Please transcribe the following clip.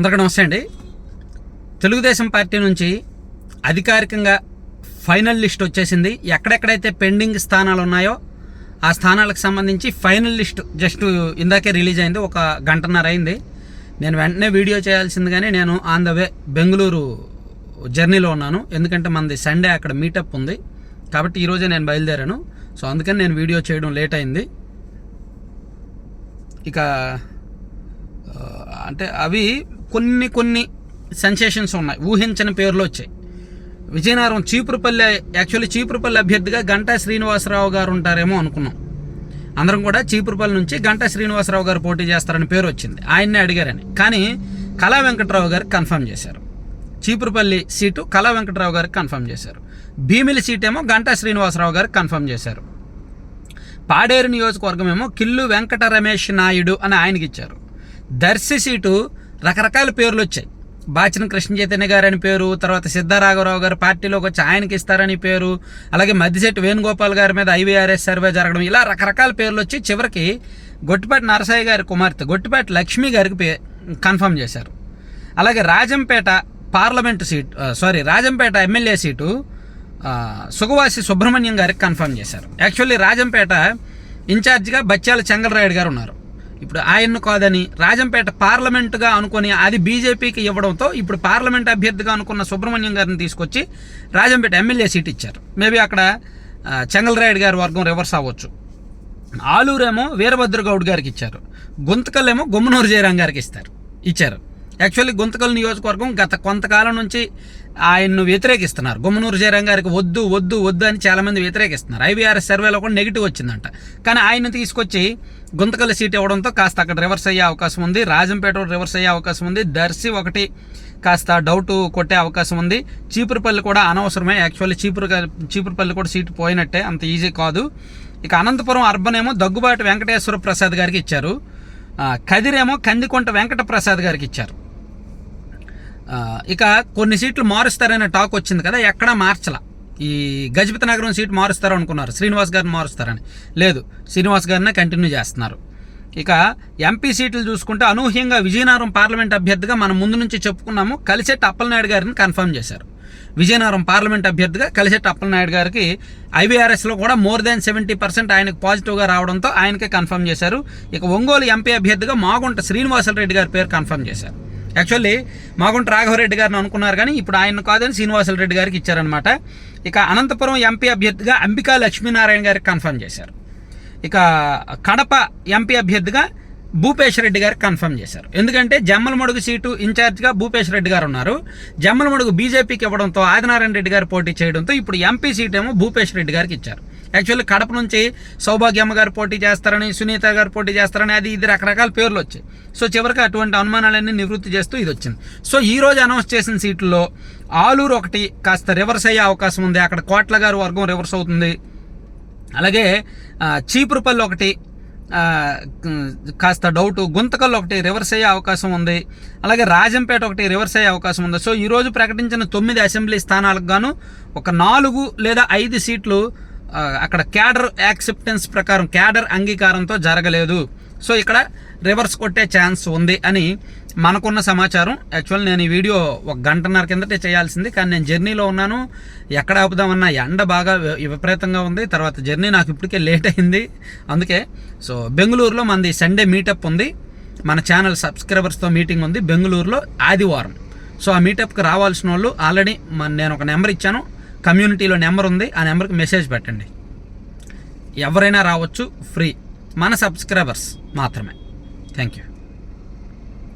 అందరికీ నమస్తే అండి. తెలుగుదేశం పార్టీ నుంచి అధికారికంగా ఫైనల్ లిస్ట్ వచ్చేసింది. ఎక్కడెక్కడైతే పెండింగ్ స్థానాలు ఉన్నాయో ఆ స్థానాలకు సంబంధించి ఫైనల్ లిస్ట్ జస్ట్ ఇందాకే రిలీజ్ అయింది. ఒక గంటన్నర అయింది. నేను వెంటనే వీడియో చేయాల్సింది కానీ నేను ఆన్ ద వే బెంగళూరు జర్నీలో ఉన్నాను. ఎందుకంటే మనది సండే అక్కడ మీటప్ ఉంది. కాబట్టి ఈరోజే నేను బయలుదేరాను. సో అందుకని నేను వీడియో చేయడం లేట్ అయింది. ఇక అంటే అవి కొన్ని కొన్ని సెన్సేషన్స్ ఉన్నాయి. ఊహించని పేర్లు వచ్చాయి. విజయనగరం చీపురుపల్లి యాక్చువల్లీ చీపురుపల్లి అభ్యర్థిగా గంటా శ్రీనివాసరావు గారు ఉంటారేమో అనుకున్నాం. అందరం కూడా చీపురుపల్లి నుంచి గంటా శ్రీనివాసరావు గారు పోటీ చేస్తారని పేరు వచ్చింది. ఆయన్నే అడిగారని. కానీ కళా వెంకట్రావు గారు కన్ఫర్మ్ చేశారు. చీపురుపల్లి సీటు కళా వెంకట్రావు గారికి కన్ఫర్మ్ చేశారు. భీమిలి సీట్ ఏమో గంటా శ్రీనివాసరావు గారు కన్ఫర్మ్ చేశారు. పాడేరు నియోజకవర్గం ఏమో కిల్లు వెంకట రమేష్ నాయుడు అని ఆయనకి ఇచ్చారు దర్శి సీటు రకరకాల పేర్లు వచ్చాయి. బాచిన కృష్ణ చైతన్య గారు అని పేరు తర్వాత సిద్ధారాఘవరావు గారు పార్టీలోకి వచ్చి ఆయనకి ఇస్తారని పేరు అలాగే మద్దిశెట్టి వేణుగోపాల్ గారి మీద ఐవీఆర్ఎస్ సర్వే జరగడం ఇలా రకరకాల పేర్లు వచ్చి చివరికి గొట్టిపాటి నరసయ్య గారి కుమార్తె గొట్టిపాటి లక్ష్మి గారికి పే కన్ఫర్మ్ చేశారు. అలాగే Rajampet parliament seat sorry Rajampet MLA seat Sugavasi Subrahmanyam గారికి కన్ఫర్మ్ చేశారు. యాక్చువల్లీ రాజంపేట ఇన్ఛార్జిగా బచ్చాల చెంగలరాయుడు గారు ఉన్నారు. ఇప్పుడు ఆయన్ను కాదని రాజంపేట పార్లమెంటుగా అనుకొని అది బీజేపీకి ఇవ్వడంతో ఇప్పుడు పార్లమెంట్ అభ్యర్థిగా అనుకున్న సుబ్రహ్మణ్యం గారిని తీసుకొచ్చి రాజంపేట ఎమ్మెల్యే సీట్ ఇచ్చారు. మేబీ అక్కడ ఆ, చెంగలరాయుడు గారి వర్గం రివర్స్ అవ్వచ్చు. ఆలూరేమో వీరభద్రగౌడ్ గారికి ఇచ్చారు. గుంతకల్లేమో గుమ్మనూరు జయరాం గారికి ఇస్తారు ఇచ్చారు. యాక్చువల్లీ గుంతకల్ నియోజకవర్గం గత కొంతకాలం నుంచి ఆయన్ను వ్యతిరేకిస్తున్నారు. గుమ్మనూరు జయరాం గారికి వద్దు వద్దు వద్దు అని చాలామంది వ్యతిరేకిస్తున్నారు. ఐవీఆర్ఎస్ సర్వేలో కూడా నెగిటివ్ వచ్చిందంట. కానీ ఆయన్ని తీసుకొచ్చి గుంతకల్ సీట్ ఇవ్వడంతో కాస్త అక్కడ రివర్స్ అయ్యే అవకాశం ఉంది. రాజంపేట రివర్స్ అయ్యే అవకాశం ఉంది. దర్శి ఒకటి కాస్త డౌట్ కొట్టే అవకాశం ఉంది. చీపురుపల్లి కూడా అనవసరమే. యాక్చువల్లీ చీపురు చీపురుపల్లి కూడా సీటు పోయినట్టే. అంత ఈజీ కాదు. ఇక అనంతపురం అర్బన్ ఏమో దగ్గుబాటి వెంకటేశ్వర ప్రసాద్ గారికి ఇచ్చారు. కదిరేమో కందికొంట వెంకట ప్రసాద్ గారికి ఇచ్చారు. ఇక కొన్ని సీట్లు మారుస్తారనే టాక్ వచ్చింది కదా ఎక్కడా మార్చలా. ఈ గజపతి నగరం సీట్ మారుస్తారు అనుకున్నారు శ్రీనివాస్ గారిని మారుస్తారని. లేదు శ్రీనివాస్ గారినే కంటిన్యూ చేస్తున్నారు. ఇక ఎంపీ సీట్లు చూసుకుంటే అనూహ్యంగా విజయనగరం పార్లమెంట్ అభ్యర్థిగా మనం ముందు నుంచి చెప్పుకున్నాము. కలిసెట్టి అప్పలనాయుడు గారిని కన్ఫర్మ్ చేశారు. విజయనగరం పార్లమెంట్ అభ్యర్థిగా కలిసెట్టి అప్పలనాయుడు గారికి ఐవీఆర్ఎస్లో కూడా మోర్ దాన్ సెవెంటీ పర్సెంట్ ఆయనకు పాజిటివ్గా రావడంతో ఆయనకే కన్ఫర్మ్ చేశారు. ఇక ఒంగోలు ఎంపీ అభ్యర్థిగా మాగుంట శ్రీనివాసరెడ్డి గారి పేరు కన్ఫర్మ్ చేశారు. యాక్చువల్లీ మాగుంట రాఘవరెడ్డి గారిని అనుకున్నారు కానీ ఇప్పుడు ఆయన కాదని శ్రీనివాసరెడ్డి గారికి ఇచ్చారనమాట ఇక అనంతపురం ఎంపీ అభ్యర్థిగా అంబికా లక్ష్మీనారాయణ గారికి కన్ఫర్మ్ చేశారు. ఇక కడప ఎంపీ అభ్యర్థిగా భూపేష్ రెడ్డి గారు కన్ఫర్మ్ చేశారు. ఎందుకంటే జమ్మలమడుగు సీటు ఇన్ఛార్జ్గా భూపేష్ రెడ్డి గారు ఉన్నారు. జమ్మలమడుగు బీజేపీకి ఇవ్వడంతో ఆదినారాయణ రెడ్డి గారు పోటీ చేయడంతో ఇప్పుడు ఎంపీ సీట్ ఏమో భూపేష్ రెడ్డి గారికి ఇచ్చారు. యాక్చువల్లీ కడప నుంచి సౌభాగ్యమ్మ గారు పోటీ చేస్తారని సునీత గారు పోటీ చేస్తారని అది ఇది రకరకాల పేర్లు వచ్చాయి. సో చివరికి అటువంటి అనుమానాలన్నీ నివృత్తి చేస్తూ ఇది వచ్చింది. సో ఈ రోజు అనౌన్స్ చేసిన సీట్లలో ఆలూరు ఒకటి కాస్త రివర్స్ అయ్యే అవకాశం ఉంది. అక్కడ కోట్ల గారు వర్గం రివర్స్ అవుతుంది. అలాగే చీపురుపల్లి ఒకటి కాస్త డౌట్ గుంతకల్ ఒకటి రివర్స్ అయ్యే అవకాశం ఉంది. అలాగే రాజంపేట ఒకటి రివర్స్ అయ్యే అవకాశం ఉంది. సో ఈరోజు ప్రకటించిన తొమ్మిది అసెంబ్లీ స్థానాలకు గాను ఒక నాలుగు లేదా ఐదు సీట్లు అక్కడ క్యాడర్ యాక్సెప్టెన్స్ ప్రకారం క్యాడర్ అంగీకారంతో జరగలేదు. సో ఇక్కడ రివర్స్ కొట్టే ఛాన్స్ ఉంది అని మనకున్న సమాచారం. యాక్చువల్ నేను ఈ వీడియో ఒక గంటన్నర కిందటే చేయాల్సింది కానీ నేను జర్నీలో ఉన్నాను. ఎక్కడ ఆపుదామన్నా ఎండ బాగా వి- విపరీతంగా ఉంది. తర్వాత జర్నీ నాకు ఇప్పటికే లేట్ అయింది. అందుకే సో బెంగళూరులో మనది సండే మీటప్ ఉంది. మన ఛానల్ సబ్స్క్రైబర్స్తో మీటింగ్ ఉంది బెంగళూరులో ఆదివారం. సో ఆ మీటప్కి రావాల్సిన వాళ్ళు ఆల్రెడీ నేను ఒక నెంబర్ ఇచ్చాను. కమ్యూనిటీలో నెంబర్ ఉంది ఆ నెంబర్కి మెసేజ్ పెట్టండి. ఎవరైనా రావచ్చు ఫ్రీ. మన సబ్స్క్రైబర్స్ మాత్రమే. Thank you